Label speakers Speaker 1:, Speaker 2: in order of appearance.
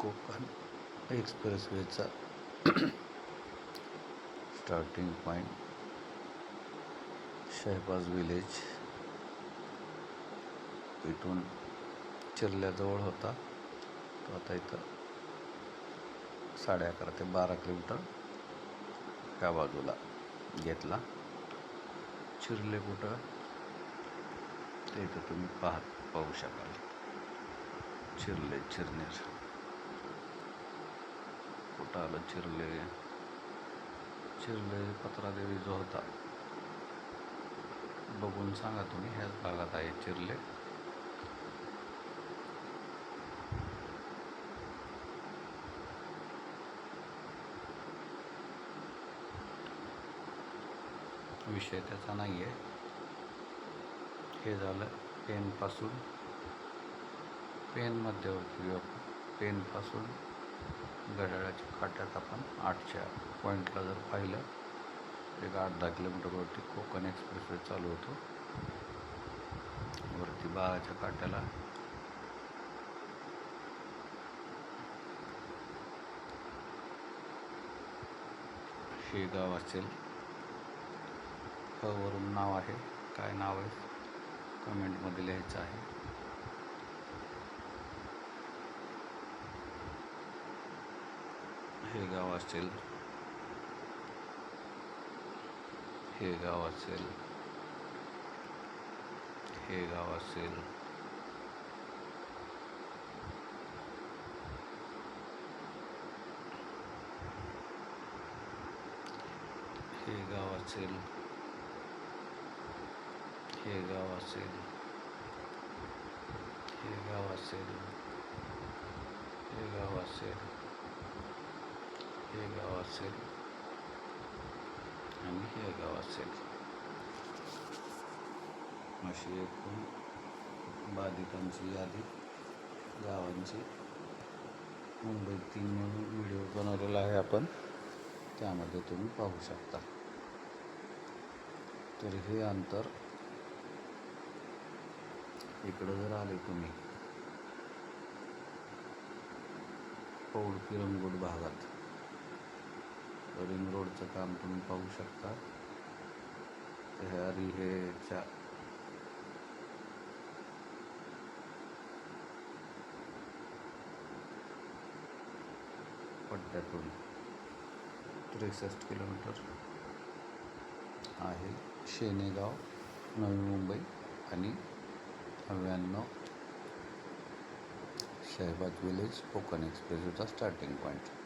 Speaker 1: कोकण एक्सप्रेसवेचा starting point Shahbaz village. इथून चिरल्याजवळ होता. तो आता इथं साडे अकरा ते बारा किलोमीटर ह्या बाजूला घेतला. चिरले कुठं? ते इथं तुम्ही पाहत पाहू शकाल. चिरले चिरनेर. कुठं आलं? चिरले. चिरले पत्रादेवी जो होता. बघून सांगा तुम्ही ह्याच भागात आहे चिरले. विषय त्याचा नाही आहे हे झालं पेनपासून. पेन मध्यवर्ती किंवा पेनपासून घड्याळाच्या काट्यात आपण आठच्या पॉईंटला जर पाहिलं एक आठ दहा किलोमीटरवरती कोकण एक्सप्रेसवे चालू होतो. वरती बाळाच्या काट्याला. शेगाव असेल. ह वरून नाव आहे. काय नाव आहे? कमेंटमध्ये लिहायचं आहे. हे गाव असेल. हे गाव असेल. हे गाव असेल. हे गाव असेल. हे गाव असेल. हे गाव असेल हे गाव असेल हे गाव असेल आणि हे गाव असेल अशी एकूण बाधितांची यादी गावांची मुंबईत तीन म्हणून व्हिडिओ बनवलेला आहे आपण. त्यामध्ये तुम्ही पाहू शकता. तर हे अंतर इकडं जर आले तुम्ही पौड किरंगूट भागात. रिंग रोडचं काम तुम्ही पाहू शकता. तयारी हे चा पट्ट्यातून त्रेसष्ट किलोमीटर आहे. शेनेगाव नवी मुंबई आणि नव्याण्णव शहबाज विलेज कोकण एक्सप्रेसचा स्टार्टिंग पॉईंट